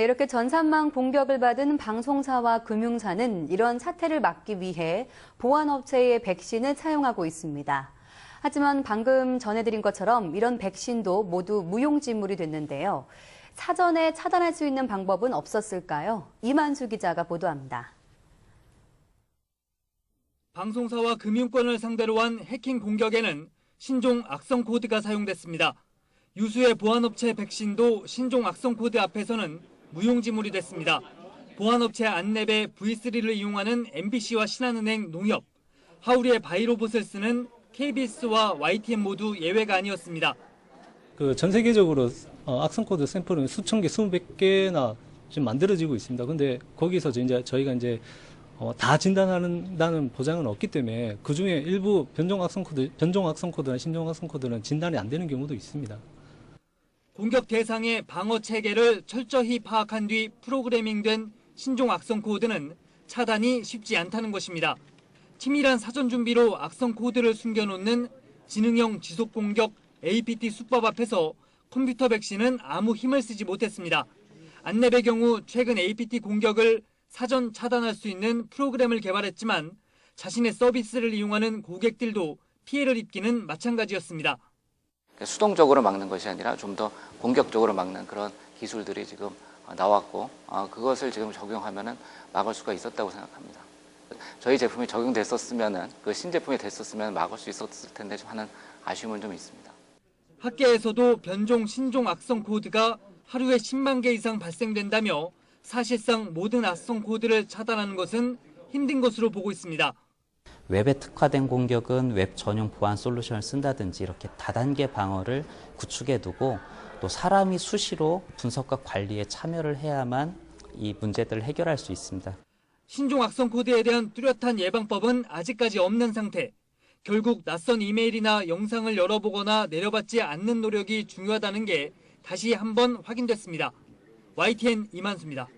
네, 이렇게 전산망 공격을 받은 방송사와 금융사는 이런 사태를 막기 위해 보안업체의 백신을 사용하고 있습니다. 하지만 방금 전해드린 것처럼 이런 백신도 모두 무용지물이 됐는데요. 사전에 차단할 수 있는 방법은 없었을까요? 이만수 기자가 보도합니다. 방송사와 금융권을 상대로 한 해킹 공격에는 신종 악성 코드가 사용됐습니다. 유수의 보안업체 백신도 신종 악성 코드 앞에서는 무용지물이 됐습니다. 보안업체 안랩의 V3를 이용하는 MBC와 신한은행, 농협, 하우리의 바이로봇을 쓰는 KBS와 YTN 모두 예외가 아니었습니다. 그 전 세계적으로 어, 악성 코드 샘플은 수천 개, 수백 개나 지금 만들어지고 있습니다. 근데 거기서 이제 저희가 이제 어, 다 진단한다는 보장은 없기 때문에 그 중에 일부 변종 악성 코드, 변종 악성 코드나 신종 악성 코드는 진단이 안 되는 경우도 있습니다. 공격 대상의 방어 체계를 철저히 파악한 뒤 프로그래밍된 신종 악성 코드는 차단이 쉽지 않다는 것입니다. 치밀한 사전 준비로 악성 코드를 숨겨놓는 지능형 지속 공격 APT 수법 앞에서 컴퓨터 백신은 아무 힘을 쓰지 못했습니다. 안랩의 경우 최근 APT 공격을 사전 차단할 수 있는 프로그램을 개발했지만 자신의 서비스를 이용하는 고객들도 피해를 입기는 마찬가지였습니다. 수동적으로 막는 것이 아니라 좀 더 공격적으로 막는 그런 기술들이 지금 나왔고 어, 그것을 지금 적용하면 막을 수가 있었다고 생각합니다. 저희 제품이 적용됐었으면 그 신제품이 됐었으면 막을 수 있었을 텐데 좀 하는 아쉬움은 좀 있습니다. 학계에서도 변종 신종 악성 코드가 하루에 10만 개 이상 발생된다며 사실상 모든 악성 코드를 차단하는 것은 힘든 것으로 보고 있습니다. 웹에 특화된 공격은 웹 전용 보안 솔루션을 쓴다든지 이렇게 다단계 방어를 구축해 두고 또 사람이 수시로 분석과 관리에 참여를 해야만 이 문제들을 해결할 수 있습니다. 신종 악성 코드에 대한 뚜렷한 예방법은 아직까지 없는 상태. 결국 낯선 이메일이나 영상을 열어보거나 내려받지 않는 노력이 중요하다는 게 다시 한번 확인됐습니다. YTN 이만수입니다.